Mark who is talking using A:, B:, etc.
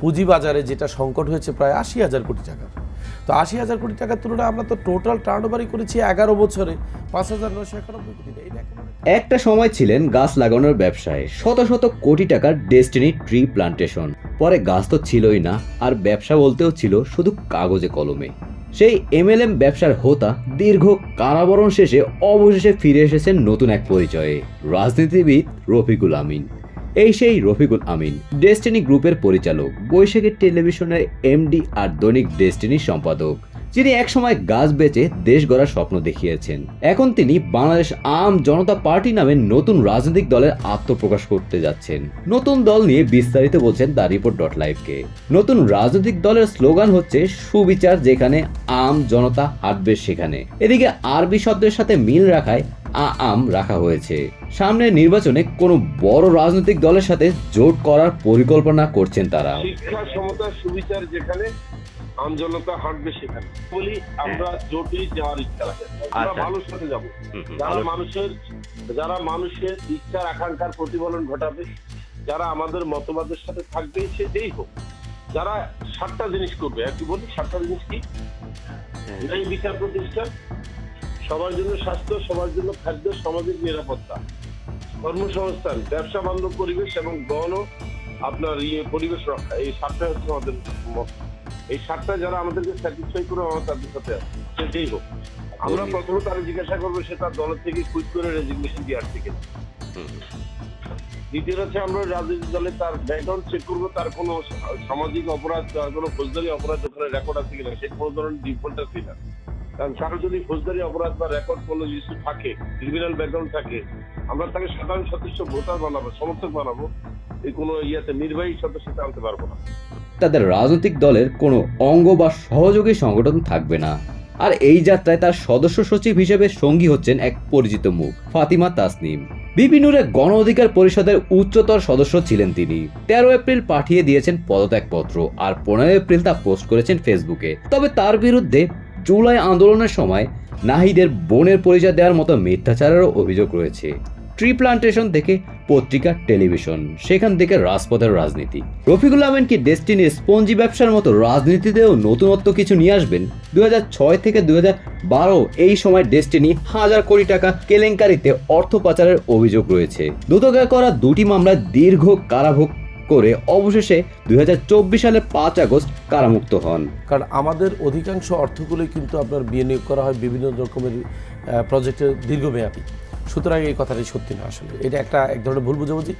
A: পুঁজিবাজারে যেটা সংকট হয়েছে প্রায় আশি হাজার কোটি টাকার। তো আশি হাজার কোটি টাকার তুলনায় আমরা তো টোটাল টার্ন ওভারই করেছি এগারো বছরে। পাঁচ হাজার নশো একানব্বই কোটি
B: একটা সময় ছিলেন গাছ লাগানোর ব্যবসায় শত শত কোটি টাকার ডেস্টিনি ট্রি প্লান্টেশন পরে গাছ তো ছিলই না, আর ব্যবসা বলতেও ছিল শুধু কাগজে কলমে। সেই এমএলএম ব্যবসার হোতা দীর্ঘ কারাবরণ শেষে অবশেষে ফিরে এসেছেন নতুন এক পরিচয়ে, রাজনীতিবিদ রফিকুল আমিন। এই সেই রফিকুল আমিন ডেস্টিনি গ্রুপের পরিচালক, বৈশাখী টেলিভিশনের এমডি আর দৈনিক ডেস্টিনির সম্পাদক, যিনি একসময় গাছ বেচে দেশ গড়ার স্বপ্ন দেখিয়েছেন। এখন তিনি বাংলাদেশ আম জনতা পার্টি নামে নতুন রাজনৈতিক দলের আত্মপ্রকাশ করতে যাচ্ছেন। নতুন দল নিয়ে বিস্তারিত বলছেন দ্য রিপোর্ট ডট লাইভকে। নতুন রাজনৈতিক দলের স্লোগান হচ্ছে, সুবিচার যেখানে আম জনতা হাঁটবে সেখানে। এদিকে আরবি শব্দের সাথে মিল রাখায় আ আম রাখা হয়েছে। সামনের নির্বাচনে কোনো বড় রাজনৈতিক দলের সাথে জোট করার পরিকল্পনা করছেন তারা।
C: শিক্ষা সমতা সুবিচার যেখানে আমজনতা হাঁটবে সেখানে। বলি আমরা জোটেই যাওয়ার ইচ্ছা আছে আমরা
B: আচ্ছা।
C: ভালোর সাথে যাব। যারা মানুষের যারা মানুষের ইচ্ছার আকাঙ্ক্ষার প্রতিফলন ঘটাবে যারা আমাদের মতবাদের সাথে থাকবে সে যেই হোক। যারা সাতটা জিনিস করবে আর কি বলি সাতটা জিনিস কি? এই বিচার প্রতিষ্ঠা সবার জন্য স্বাস্থ্য সবার জন্য খাদ্য সামাজিক নিরাপত্তা। কর্মসংস্থান ব্যবসা বান্ধব পরিবেশ এবং গণ আপনার ইয়ে পরিবেশ রক্ষা এই সাতটা হচ্ছে আমাদের মত। এই সাতটা যারা আমাদেরকে স্যাটিসফাই করে আমরা তাদের সাথে আছি। সে যেই হোক। আমরা প্রথমে তারা জিজ্ঞাসা করব সে তার দলের থেকে কুইট করে রেজিগনেশন দিয়ে আসছে কিনা দ্বিতীয় হচ্ছে আমরা রাজনৈতিক দলে তার ব্যাকগ্রাউন্ড চেক করব তার কোনো সামাজিক অপরাধ তার কোনো ফৌজদারি অপরাধ ওখানে রেকর্ড আছে কিনা সে কোনো ধরনের ডিফল্ট আছে কিনা। কারণ কারও যদি ফৌজদারি অপরাধ বা রেকর্ড কোনো কিছু থাকে ক্রিমিনাল ব্যাকগ্রাউন্ড থাকে, আমরা তাকে সাধারণ সদস্য, ভোটার বানাবো, সমর্থক বানাবো, এই কোনো ইয়েতে নির্বাহী সদস্যতে আনতে পারব না।
B: তাদের রাজনৈতিক দলের কোনো অঙ্গ বা সহযোগী সংগঠন থাকবে না। আর এই যাত্রায় তার সদস্য সচিব হিসেবে সঙ্গী হচ্ছেন এক পরিচিত মুখ, ফাতিমা তাসনিম। বিপিনুরে গণ অধিকার পরিষদের উচ্চতর সদস্য ছিলেন তিনি। তেরো এপ্রিল পাঠিয়ে দিয়েছেন পদত্যাগপত্র, আর পনেরো এপ্রিল তা পোস্ট করেছেন ফেসবুকে। তবে তার বিরুদ্ধে জুলাই আন্দোলনের সময় নাহিদের বোনের পরিচয় দেওয়ার মতো মিথ্যাচারেরও অভিযোগ রয়েছে। ট্রি প্লান্টেশন থেকে পত্রিকা, টেলিভিশন, সেখান থেকে রাজপথের রাজনীতি। রফিকুল আহমেদ কি ডেস্টিনির স্পঞ্জি ব্যবসার মতো রাজনীতিতেও নতুনত্ব কিছু নিয়ে আসবেন? হাজার ছয় থেকে হাজার বারো এই সময় ডেস্টিনি হাজার কোটি টাকা কেলেঙ্কারিতে অর্থ পাচারের অভিযোগ রয়েছে। দুদকে করা দুটি মামলায় দীর্ঘ কারাভোগ করে অবশেষে দুই সালের পাঁচ আগস্ট কারামুক্ত হন।
A: কারণ আমাদের অধিকাংশ অর্থগুলোই কিন্তু আপনার বিনিয়োগ করা হয় বিভিন্ন রকমের প্রজেক্টের দীর্ঘমেয়াদী। সুতরাং এই কথাটি সত্যি না আসলে। এটা একটা, এক ধরনের ভুল বুঝাবুঝি।